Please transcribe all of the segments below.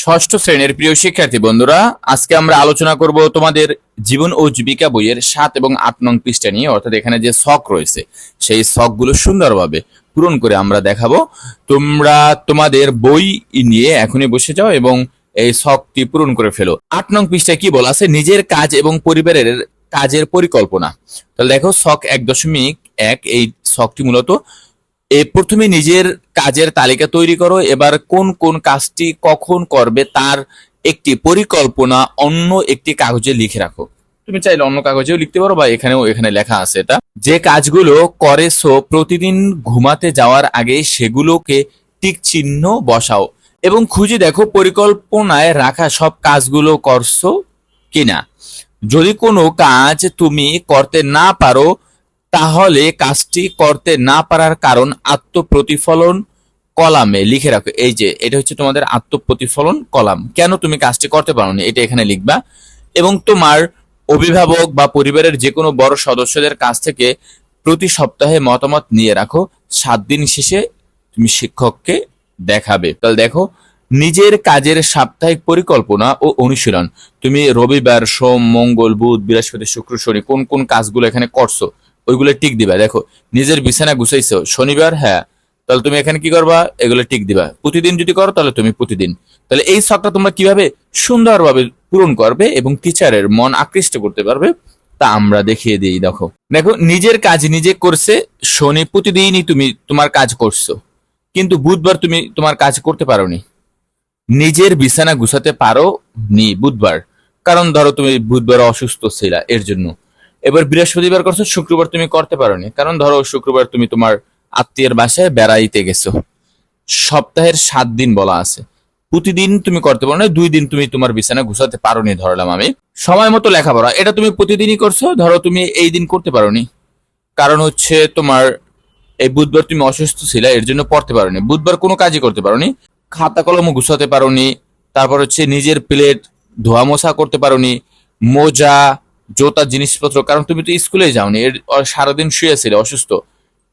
ষষ্ঠ শ্রেণির প্রিয় শিক্ষার্থী বন্ধুরা, আজকে আমরা আলোচনা করব তোমাদের জীবন ও জীবিকা বইয়ের সাত এবং আট নং পৃষ্ঠা নিয়ে, অর্থাৎ এখানে যে শখ রয়েছে, সেই শখগুলো সুন্দরভাবে পূরণ করে আমরা দেখাবো। তোমরা তোমাদের বই নিয়ে এখনই বসে যাও এবং এই শখটি পূরণ করে ফেলো। আট নং পৃষ্ঠায় কি বলা আছে? নিজের কাজ এবং পরিবারের কাজের পরিকল্পনা। তাহলে দেখো শখ এক দশমিক এক, এই শখটি মূলত প্রথমে নিজের কাজের তালিকা তৈরি করো, এবার কোন কোন কাজটি কখন করবে তার একটি পরিকল্পনা অন্য একটি কাগজে লিখে রাখো। তুমি চাইলে অন্য কাগজেও লিখতে পারো বা এখানেও এখানে লেখা আছে এটা। যে কাজগুলো করেছ প্রতিদিন ঘুমাতে যাওয়ার আগে সেগুলোকে টিক চিহ্ন বসাও এবং খুঁজে দেখো পরিকল্পনায় রাখা সব কাজগুলো করছ কিনা। যদি কোনো কাজ তুমি করতে না পারো তাহলে কাজটি করতে না পারার কারণ আত্মপ্রতিফলন কলামে লিখে রাখো। এই যে, এটা হচ্ছে তোমাদের আত্মপ্রতিফলন কলাম। কেন তুমি কাজটি করতে পারোনি? এটা এখানে লিখবা। এবং তোমার অভিভাবক বা পরিবারের যে কোনো বড় সদস্যদের কাছ থেকে প্রতি সপ্তাহে মতামত নিয়ে রাখো। সাত দিন শেষে তুমি শিক্ষককে দেখাবে। তাহলে দেখো, নিজের কাজের সাপ্তাহিক পরিকল্পনা ও অনুশীলন। তুমি রবিবার, সোম, মঙ্গল, বুধ, বৃহস্পতি, শুক্র, শনি কোন কোন কাজগুলো এখানে করছ? ওইগুলো টিক দিবা। দেখো, নিজের বিছানা গুছাইছো, শনিবার হ্যাঁ তাহলে তুমি এখানে কি করবা? এগুলো টিক দিবা। প্রতিদিন যদি করো, তাহলে তুমি প্রতিদিন। তাহলে এই শখটা তোমরা কীভাবে সুন্দরভাবে পূরণ করবে এবং টিচারের মন আকৃষ্ট করতে পারবে, তা আমরা দেখিয়ে দিই, দেখো। দেখো, নিজের কাজ নিজে করছে, শনি প্রতিদিনই তুমি তোমার কাজ করছ। কিন্তু বুধবার তুমি তোমার কাজ করতে পারোনি। নিজের বিছানা গুছাতে পারো নি বুধবার। কারণ ধরো তুমি বুধবার অসুস্থ ছিলা, এর জন্য। এবার বৃহস্পতিবার করছ, শুক্রবার তুমি করতে পারোনি। কারণ ধরো, শুক্রবার তুমি তোমার আত্মীয়ের বাসায় বেড়াইতে গেছো। সপ্তাহের সাত দিন বলা আছে। প্রতিদিন তুমি করতে পারো না, দুই দিন তুমি তোমার বিছানা গুছাতে পারোনি, ধরলাম আমি। সময় মতো লেখাপড়া। এটা তুমি প্রতিদিনই করছ, ধরো তুমি এই দিন করতে পারোনি। কারণ হচ্ছে তোমার, এই বুধবার তুমি অসুস্থ ছিলে, এর জন্য পড়তে পারোনি। বুধবার কোনো কাজই করতে পারোনি। খাতা কলমও গুছাতে পারোনি। তারপর হচ্ছে নিজের প্লেট ধোয়া মোছা করতে পারোনি। মোজা জোতা, জিনিসপত্র, কারণ তুমি তো স্কুলে যাওনি, এর সারাদিন শুয়েছিলে, অসুস্থ।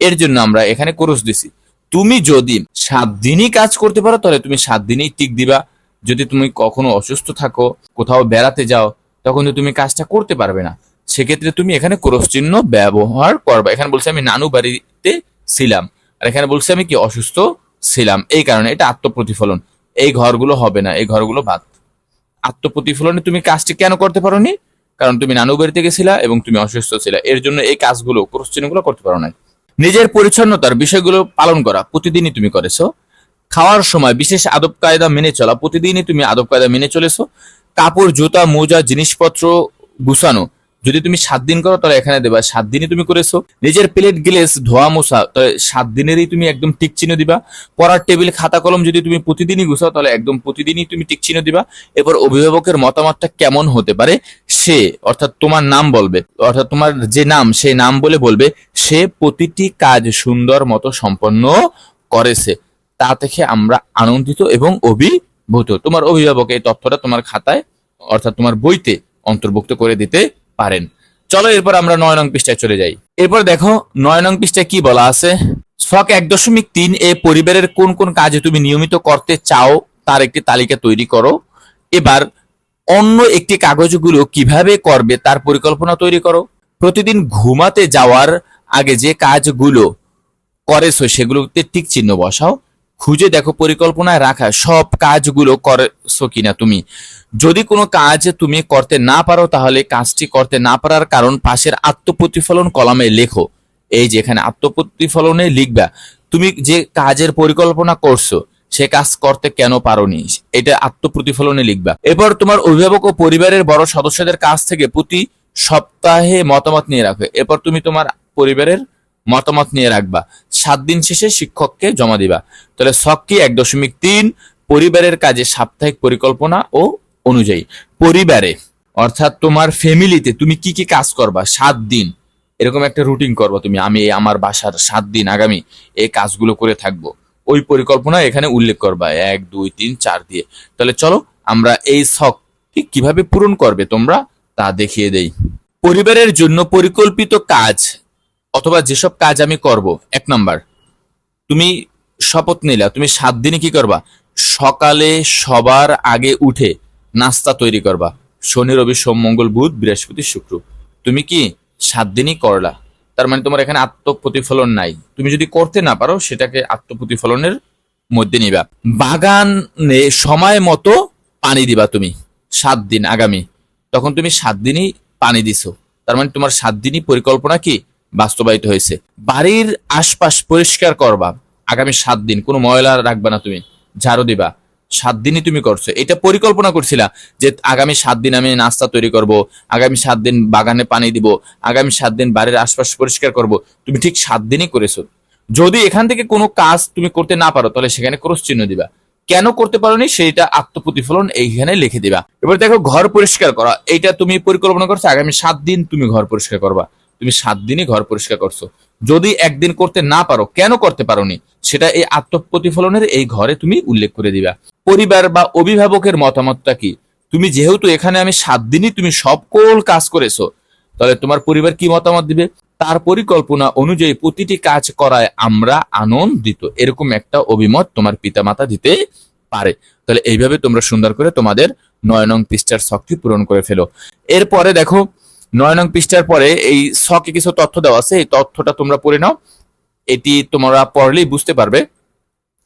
এর জন্য আমরা এখানে কোরস দিছি। তুমি যদি সাত দিনই কাজ করতে পারো, তাহলে তুমি সাত দিনই টিক দিবা। যদি তুমি কখনো অসুস্থ থাকো, কোথাও বেড়াতে যাও, তখন তো তুমি কাজটা করতে পারবে না। সেক্ষেত্রে তুমি এখানে ক্রস চিহ্ন ব্যবহার করবা। এখানে বলছে আমি নানু বাড়িতে ছিলাম, আর এখানে বলছে আমি কি অসুস্থ ছিলাম। এই কারণে এটা আত্মপ্রতিফলন। এই ঘরগুলো হবে না, এই ঘরগুলো বাদ। আত্মপ্রতিফলনে তুমি কাজটি কেন করতে পারোনি? কারণ তুমি নানু বাড়িতে গেছিলা এবং তুমি অসুস্থ ছিলা। এর জন্য এই কাজগুলো ক্রস চিহ্নগুলো করতে পারো না নিজের পরিচ্ছন্নতার বিষয়গুলো পালন করা প্রতিদিনই তুমি করেছ। খাওয়ার সময় বিশেষ আদব কায়দা মেনে চলা প্রতিদিনই তুমি আদব কায়দা মেনে চলেছো। কাপড়, জুতা, মোজা, জিনিসপত্র গুছানো যদি তুমি সাত দিন করো, তাহলে এখানে দেবা। সাত দিনই তুমি করেছ। নিজের প্লেট, গ্লেস, ধোয়া, মোছা, তাহলে সাত দিনেরই তুমি একদম টিক চিহ্ন দিবা। পড়ার টেবিল, খাতা, কলম যদি তুমি প্রতিদিনই গুছাও, তাহলে একদম প্রতিদিনই তুমি টিক চিহ্ন দিবা। এরপর অভিভাবকের মতামতটা কেমন হতে পারে? সে, অর্থাৎ তোমার নাম বলবে। অর্থাৎ তোমার যে নাম সেই নাম বলে বলবে, সে প্রতিটি কাজ সুন্দর মতো সম্পন্ন করেছে। তা থেকে আমরা আনন্দিত এবং অভিভূত। তোমার অভিভাবক এই তথ্যটা তোমার খাতায়, অর্থাৎ তোমার বইতে অন্তর্ভুক্ত করে দিতে পারেন। চলো এরপর আমরা নয় নং পৃষ্ঠায় চলে যাই। এরপর দেখো, নয় নং পৃষ্ঠায় কি বলা আছে? শখ এক দশমিক তিন এ পরিবারের কোন কোন কাজে তুমি নিয়মিত করতে চাও তার একটি তালিকা তৈরি করো। এবার অন্য একটি কাগজগুলো কীভাবে করবে তার পরিকল্পনা তৈরি করো। প্রতিদিন ঘুমাতে যাওয়ার আগে যে কাজগুলো করেছ সেগুলোতে টিক চিহ্ন বসাও। খুঁজে দেখো পরিকল্পনায় রাখা সব কাজগুলো করেছ কিনা তুমি। যদি কোনো কাজ তুমি করতে না পারো, তাহলে কাজটি করতে না পারার কারণ পাশের আত্মপ্রতিফলন কলামে লেখো। এই যে এখানে আত্মপ্রতিফলনে লিখবা, তুমি যে কাজের পরিকল্পনা করছ, সে কাজ করতে কেন পারোনি? এটা আত্মপ্রতিফলনে লিখবা। এরপর তোমার অভিভাবক ও পরিবারের বড় সদস্যদের কাছ থেকে প্রতি সপ্তাহে মতামত নিয়ে রাখো। এরপর তুমি তোমার পরিবারের মতামত নিয়ে রাখবা। সাত দিন শেষে শিক্ষককে জমা দিবা। তাহলে শখ কি এক দশমিক তিন পরিবারের কাজে সাপ্তাহিক পরিকল্পনা ও অনুযায়ী। পরিবারে, অর্থাৎ তোমার ফ্যামিলিতে তুমি কি কি কাজ করবা? সাত দিন। এরকম একটা রুটিন করবা তুমি, আমি আমার বাসার সাত দিন আগামী এই কাজগুলো করে থাকব। ওই পরিকল্পনা এখানে উল্লেখ করবা, এক, দুই, তিন, চার দিয়ে। তাহলে চলো আমরা এই শখ ঠিক কীভাবে পূরণ করবে তোমরা তা দেখিয়ে দেই। পরিবারের জন্য পরিকল্পিত কাজ অথবা যেসব কাজ আমি করব, এক নাম্বার, তুমি শপথ নিলা, তুমি সাত দিনে কি করবা? সকালে সবার আগে উঠে নাস্তা তৈরি করবা। শনি, রবি, সোম, মঙ্গল, বুধ, বৃহস্পতি, শুক্র। তুমি কি সাত দিনই করলা? তার মানে তোমার এখানে আত্মপ্রতিফলন নাই। তুমি যদি করতে না পারো, সেটাকে আত্মপ্রতিফলনের মধ্যে নিবা। বাগানে সময় মতো পানি দিবা তুমি, সাত দিন আগামী। তখন তুমি সাত দিনই পানি দিছো। তার মানে তোমার সাত দিনই পরিকল্পনা কি? বাস্তবায়িত হয়েছে। বাড়ির আশপাশ পরিষ্কার করবা। আগামী সাত দিন কোনো ময়লা রাখবা না তুমি, ঝাড়ু দিবা। সাত দিনই তুমি করছ। এটা পরিকল্পনা করছিলা যে আগামী সাত দিন আমি নাস্তা তৈরি করব, আগামী সাত দিন বাগানে পানি দিব, আগামী সাত দিন বাড়ির আশপাশ পরিষ্কার করব। তুমি ঠিক সাত দিনই করেছ। যদি এখান থেকে কোনো কাজ তুমি করতে না পারো, তাহলে সেখানে ক্রস চিহ্ন দিবা। কেন করতে পারোনি? সেইটা আত্মপ্রতিফলন এইখানে লিখে দিবা। এবার দেখো, ঘর পরিষ্কার করা, এইটা তুমি পরিকল্পনা করছ, আগামী সাত দিন তুমি ঘর পরিষ্কার করবা। তুমি সাত দিনই ঘর পরিষ্কার করছ। যদি একদিন করতে না পারো, কেন করতে পারোনি? সেটা এই আত্মপ্রতিফলনের এই ঘরে তুমি উল্লেখ করে দিবা। পরিবার বা অভিভাবকের মতামতটা কি? তুমি যেহেতু এখানে আমি সাত দিনই তুমি সকল কাজ করেছ, তাহলে তোমার পরিবার কি মতামত দিবে? তার পরিকল্পনা অনুযায়ী প্রতিটি কাজ করায় আমরা আনন্দিত। এরকম একটা অভিমত তোমার পিতামাতা দিতে পারে। তাহলে এইভাবে তোমরা সুন্দর করে তোমাদের নয় নং পৃষ্ঠার শখটি পূরণ করে ফেলো। এরপরে দেখো, নয় নং পৃষ্ঠার পরে এই শখে কিছু তথ্য দেওয়া আছে। এই তথ্যটা তোমরা পড়ে নাও। এটি তোমরা পড়লেই বুঝতে পারবে।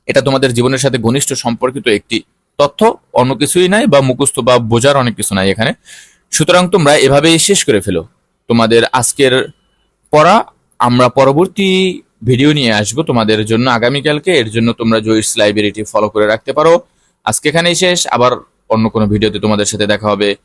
এটা তোমাদের জীবনের সাথে ঘনিষ্ঠ সম্পর্কিত একটি তথ্য, অন্য কিছুই নাই বা মুখস্থ বা বোঝার অনেক কিছু নাই এখানে। সুতরাং তোমরা এভাবেই শেষ করে ফেলো। তোমাদের আজকের পড়া, আমরা পরবর্তী ভিডিও নিয়ে আসব তোমাদের জন্য আগামীকালকে। এর জন্য তোমরা জয়িস লাইব্রেরিটি ফলো করে রাখতে পারো। আজকে এখানেই শেষ। আবার অন্য কোনো ভিডিওতে তোমাদের সাথে দেখা হবে।